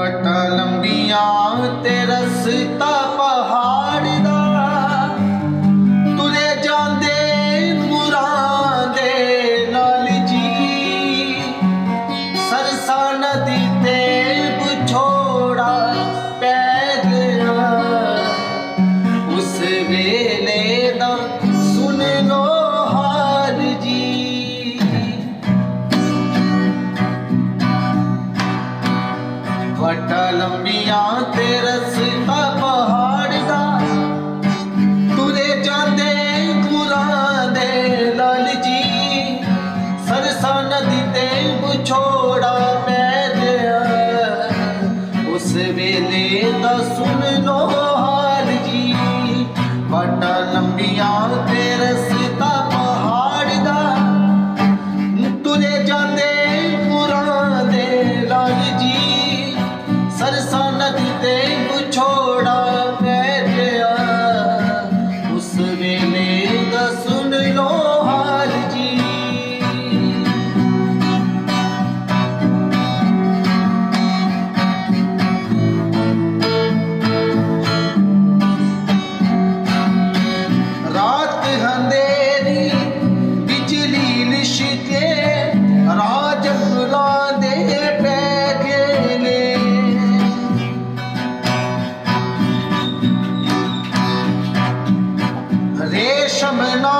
ਵਟਾ ਲੰਬੀਆਂ ਤੇ ਰਸਤਾ ਪਹਾੜ ਦਾ। ਤੁਰੇ ਜਾਂਦੇ ਮੁਰਾਂ ਦੇ ਨਾਲ ਜੀ। ਸਰਸਾ ਨਦੀ ਤੇ ਵਿਛੋੜਾ ਪੈ ਉਸ ਵੇ நம்பியா தெரசு me, me. coming on.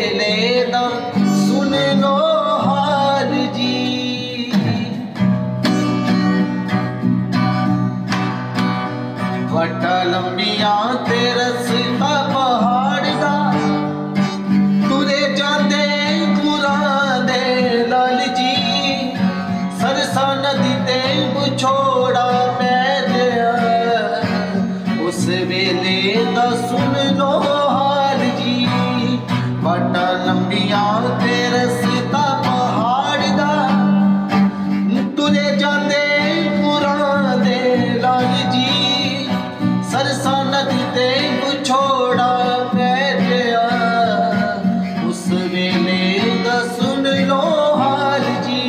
लंबिया तेरस अब ਜਿਵੇਂ ਮੇਰ ਦਾ ਸੁਣ ਲੋ ਹਾਲ ਜੀ।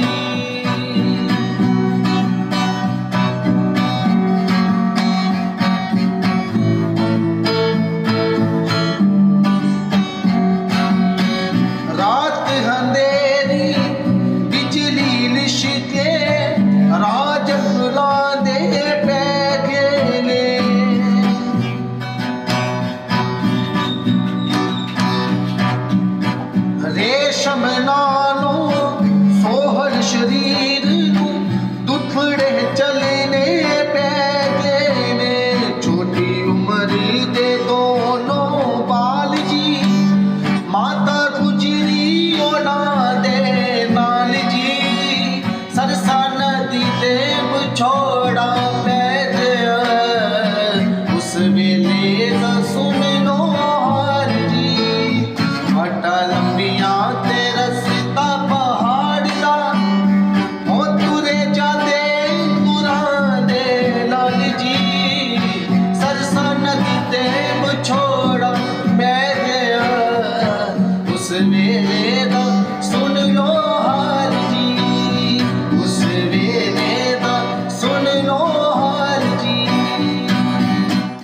ਰਾਤ ਹੰਦੇਰੀ ਬਿਜਲੀ ਲਿਸ਼ਕੇ 上班啦 वेद सुनियो हाय